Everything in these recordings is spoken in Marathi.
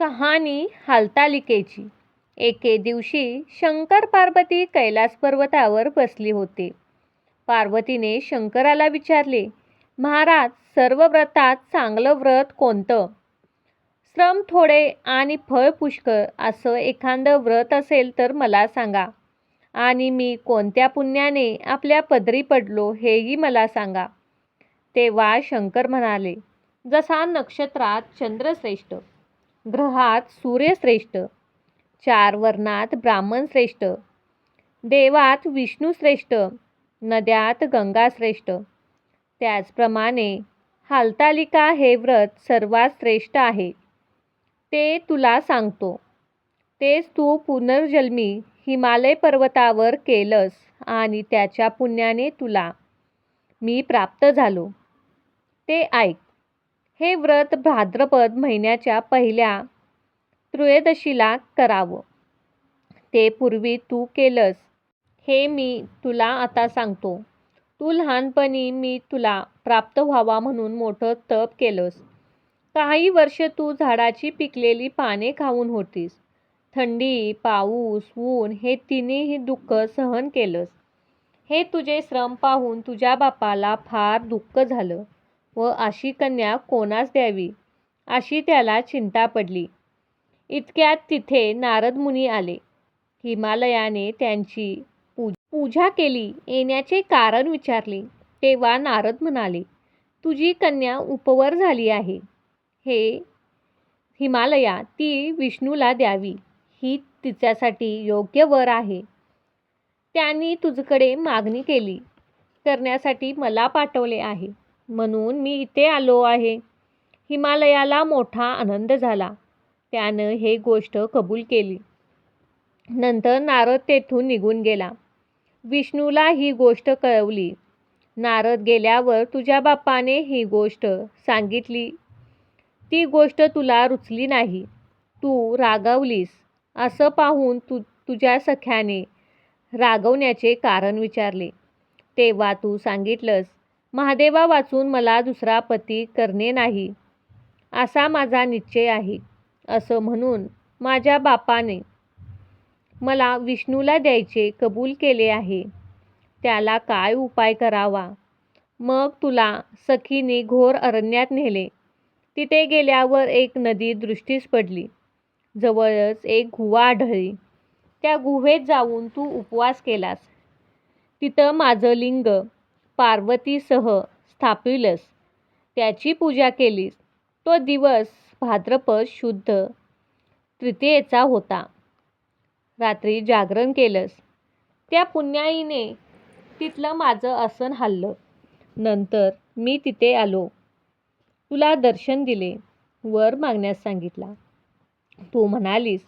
कहाणी हालतालिकेची एके दिवशी शंकर पार्वती कैलास पर्वतावर बसली होती पार्वतीने शंकराला विचारले, महाराज सर्व व्रतात चांगलं व्रत कोणतं? श्रम थोडे आणि फळ पुष्कळ असं एखादं व्रत असेल तर मला सांगा आणि मी कोणत्या पुण्याने आपल्या पदरी पडलो हेही मला सांगा. तेव्हा शंकर म्हणाले, जसा नक्षत्रात चंद्रश्रेष्ठ ग्रहात सूर्यश्रेष्ठ चार वर्णात ब्राह्मण श्रेष्ठ, देवात विष्णू श्रेष्ठ, नद्यात गंगा श्रेष्ठ, त्याचप्रमाणे हालतालिका हे व्रत सर्वात श्रेष्ठ आहे. ते तुला सांगतो. तेच तू पुनर्जन्मी हिमालय पर्वतावर केलंस आणि त्याच्या पुण्याने तुला मी प्राप्त झालो. ते ऐक. हे व्रत भाद्रपद महिन्याच्या पहिल्या त्रयोदशीला करावं. ते पूर्वी तू केलंस हे मी तुला आता सांगतो. तू लहानपणी मी तुला प्राप्त व्हावा म्हणून मोठं तप केलंस. काही वर्षं तू झाडाची पिकलेली पाने खाऊन होतीस. थंडी, पाऊस, ऊन हे तिन्ही दुःख सहन केलंस. हे तुझे श्रम पाहून तुझ्या बापाला फार दुःख झालं व अशी कन्या कोणास द्यावी अशी त्याला चिंता पडली. इतक्यात तिथे नारद मुनी आले. हिमालयाने त्यांची पूजा केली. येण्याचे कारण विचारले तेव्हा नारद म्हणाले, तुझी कन्या उपवर झाली आहे. हे हिमालया ती विष्णूला द्यावी. ही तिच्यासाठी योग्य वर आहे. त्यांनी तुझकडे मागणी केली करण्यासाठी मला पाठवले आहे. म्हणून मी इथे आलो आहे. हिमालयाला मोठा आनंद झाला. त्यानं हे गोष्ट कबूल केली. नंतर नारद तेथून निघून गेला. विष्णूला ही गोष्ट कळवली. नारद गेल्यावर तुझ्या बापाने ही गोष्ट सांगितली. ती गोष्ट तुला रुचली नाही. तू रागावलीस. असं पाहून तुझ्या सख्याने रागवण्याचे कारण विचारले. तेव्हा तू सांगितलंस, महादेवा वाचून मला दुसरा पती करणे नाही, असा माझा निश्चय आहे. असं म्हणून माझ्या बापाने मला विष्णूला द्यायचे कबूल केले आहे. त्याला काय उपाय करावा? मग तुला सखीने घोर अरण्यात नेले. तिथे गेल्यावर एक नदी दृष्टीस पडली. जवळच एक गुहा आढळली. त्या गुहेत जाऊन तू उपवास केलास. तिथं माझं लिंग पार्वतीसह स्थापिलस त्याची पूजा केलीस. तो दिवस भाद्रपद शुद्ध तृतीयेचा होता. रात्री जागरण केलंस. त्या पुण्याईने तिथलं माझं आसन हाणलं. नंतर मी तिथे आलो. तुला दर्शन दिले. वर मागण्यास सांगितला. तू म्हणालीस,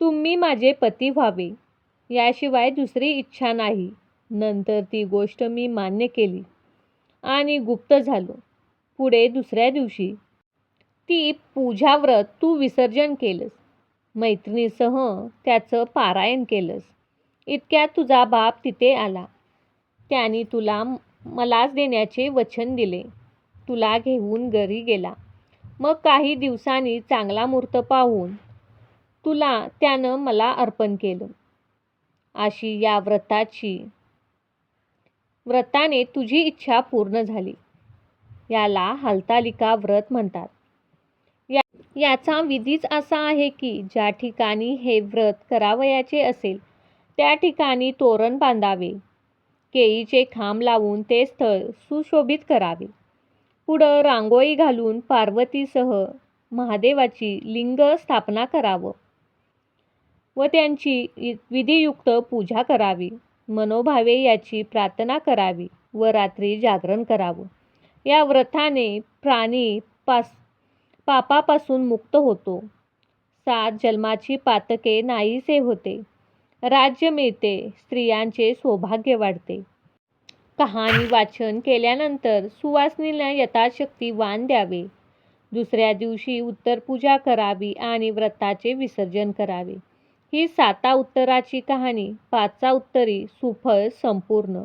तुम्ही माझे पती व्हावे याशिवाय दुसरी इच्छा नाही. नंतर ती गोष्ट मी मान्य केली आणि गुप्त झालो. पुढे दुसऱ्या दिवशी ती पूजाव्रत तू विसर्जन केलंस. मैत्रिणीसह त्याचं पारायण केलंस. इतक्यात तुझा बाप तिथे आला. त्याने तुला मलाच देण्याचे वचन दिले. तुला घेऊन घरी गेला. मग काही दिवसांनी चांगला मूर्त पाहून तुला त्यानं मला अर्पण केलं. अशी या व्रताची व्रताने तुझी इच्छा पूर्ण झाली. याला हालतालिका व्रत म्हणतात. या याचा विधीच असा आहे की ज्या ठिकाणी हे व्रत करावयाचे असेल त्या ठिकाणी तोरण बांधावे. केळीचे खांब लावून ते स्थळ सुशोभित करावे. पुढं रांगोळी घालून पार्वतीसह महादेवाची लिंग स्थापना करावं व त्यांची विधियुक्त पूजा करावी. मनोभावे याची प्रार्थना करावी व रात्री जागरण करावं. या व्रताने प्राणी पास पापापासून मुक्त होतो. सात जन्माची पातके नाहीसे होते. राज्य मिळते. स्त्रियांचे सौभाग्य वाढते. कहाणी वाचन केल्यानंतर सुवासिनीला यथाशक्ती वाण द्यावे. दुसऱ्या दिवशी उत्तरपूजा करावी आणि व्रताचे विसर्जन करावे. ही साता उत्तराची कहाणी. पाचा उत्तरी सुफळ संपूर्ण